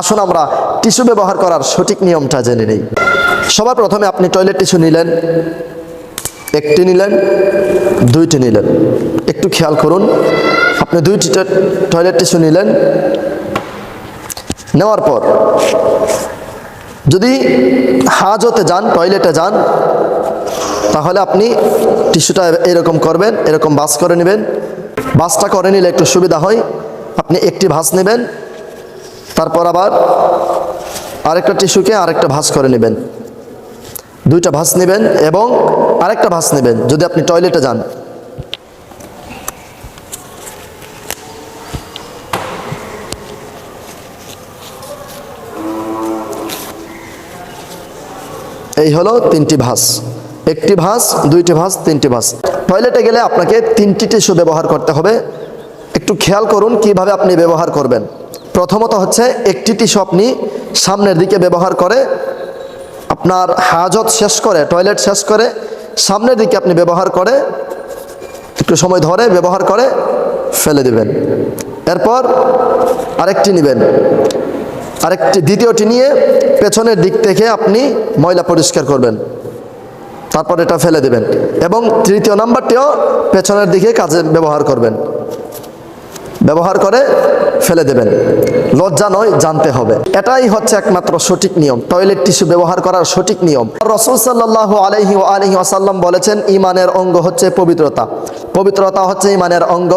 আসুন আমরা টিস্যু ব্যবহার করার সঠিক নিয়মটা জেনে নেই। সবার প্রথমে আপনি টয়লেট টিস্যু নিলেন, একটি নিলেন, দুইটি নিলেন। একটু খেয়াল করুন, আপনি দুইটি টয়লেট টিস্যু নিলেন। নেওয়ার পর যদি হাজতে যান, টয়লেটে যান, তাহলে আপনি টিস্যুটা এরকম করবেন, এরকম বাস করে নেবেন। বাসটা করে নিলে একটু সুবিধা হয়। আপনি একটি ভাস নেবেন তারপর আবার আরেকটা টিস্যুকে আরেকটা ভাঁজ করে নেবেন। দুইটা ভাঁজ নেবেন এবং আরেকটা ভাঁজ নেবেন, যদি আপনি টয়লেটে যান। এই হলো তিনটি ভাঁজ। একটি ভাঁজ, দুইটি ভাঁজ, তিনটি ভাঁজ। টয়লেটে গেলে আপনাকে তিনটি টিস্যু ব্যবহার করতে হবে। একটু খেয়াল করুন কীভাবে আপনি ব্যবহার করবেন। প্রথমত হচ্ছে একটি টিস্যু আপনি সামনের দিকে ব্যবহার করে, আপনার হাজত শেষ করে, টয়লেট শেষ করে, সামনের দিকে আপনি ব্যবহার করে, একটু সময় ধরে ব্যবহার করে ফেলে দেবেন। এরপর আরেকটি নেবেন। আরেকটি দ্বিতীয়টি নিয়ে পেছনের দিক থেকে আপনি ময়লা পরিষ্কার করবেন। তারপর এটা ফেলে দেবেন। এবং তৃতীয় নাম্বারটিও পেছনের দিকে কাজে ব্যবহার করবেন। ব্যবহার করে ফেলে দেবেন। লজ্জা নয়, জানতে হবে। এটাই হচ্ছে একমাত্র সঠিক নিয়ম। টয়লেট টিস্যু ব্যবহার করার সঠিক নিয়ম। রসুল সাল্লাহ আলহি আলহি আসাল্লাম বলেছেন, ইমানের অঙ্গ হচ্ছে পবিত্রতা। পবিত্রতা হচ্ছে ইমানের অঙ্গ,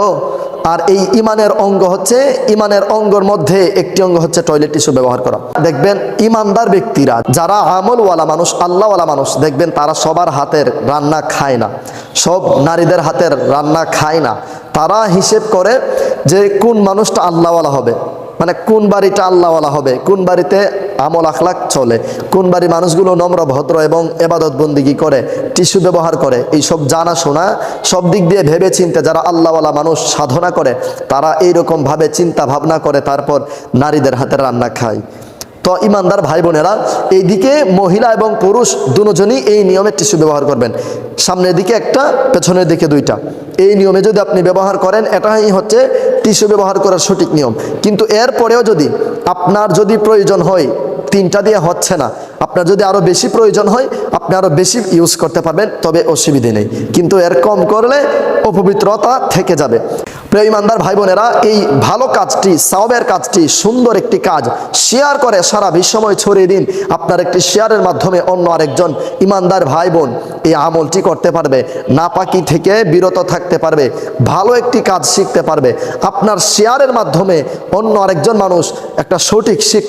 আর এই ইমানের অঙ্গ হচ্ছে, ইমানের অঙ্গর মধ্যে একটি অঙ্গ হচ্ছে টয়লেট টিস্যু ব্যবহার করা। দেখবেন, ইমানদার ব্যক্তিরা, যারা আমলওয়ালা মানুষ, আল্লাহওয়ালা মানুষ, দেখবেন তারা সবার হাতের রান্না খায় না। সব নারীদের হাতের রান্না খায় না। তারা হিসেব করে যে কোন মানুষটা আল্লাহওয়ালা হবে। মানে কোন বাড়িটা আল্লাহওয়ালা হবে? কোন বাড়িতে আমল আখলাক চলে? কোন বাড়ির মানুষগুলো নম্র, ভদ্র এবং এবাদত বন্দিগি করে? টিস্যু ব্যবহার করে। এই সব জানা, শোনা, সব দিক দিয়ে ভেবে চিন্তে যারা আল্লাহওয়ালা মানুষ সাধনা করে, তারা এইরকম ভাবে চিন্তা ভাবনা করে, তারপর নারীদের হাতে রান্না খায়। তো ইমানদার ভাই বোনেরা, এইদিকে মহিলা এবং পুরুষ দুজনই এই নিয়মে টিস্যু ব্যবহার করবেন। সামনের দিকে একটা, পেছনের দিকে দুইটা। এই নিয়মে যদি আপনি ব্যবহার করেন, এটাই হচ্ছে টিস্যু ব্যবহার করার সঠিক নিয়ম। কিন্তু এরপরেও যদি আপনার যদি প্রয়োজন হয়, তিনটা দিয়ে হচ্ছে না। আপনার যদি আরও বেশি প্রয়োজন হয়, আপনি আরও বেশি ইউজ করতে পারবেন, তবে অসুবিধে নেই। কিন্তু এর কম করলে অপবিত্রতা থেকে যাবে। প্রিয় ইমানদার ভাই বোনেরা এই ভালো কাজটি সাওবের কাজটি, সুন্দর একটি কাজ, শেয়ার করে সারা বিশ্বময় ছড়িয়ে দিন। আপনার একটি শেয়ারের মাধ্যমে অন্য আরেকজন ইমানদার ভাই বোন এই আমলটি করতে পারবে, নাপাকি থেকে বিরত থাকতে পারবে, ভালো একটি কাজ শিখতে পারবে। আপনার শেয়ারের মাধ্যমে অন্য আরেকজন মানুষ একটা সঠিক শিখ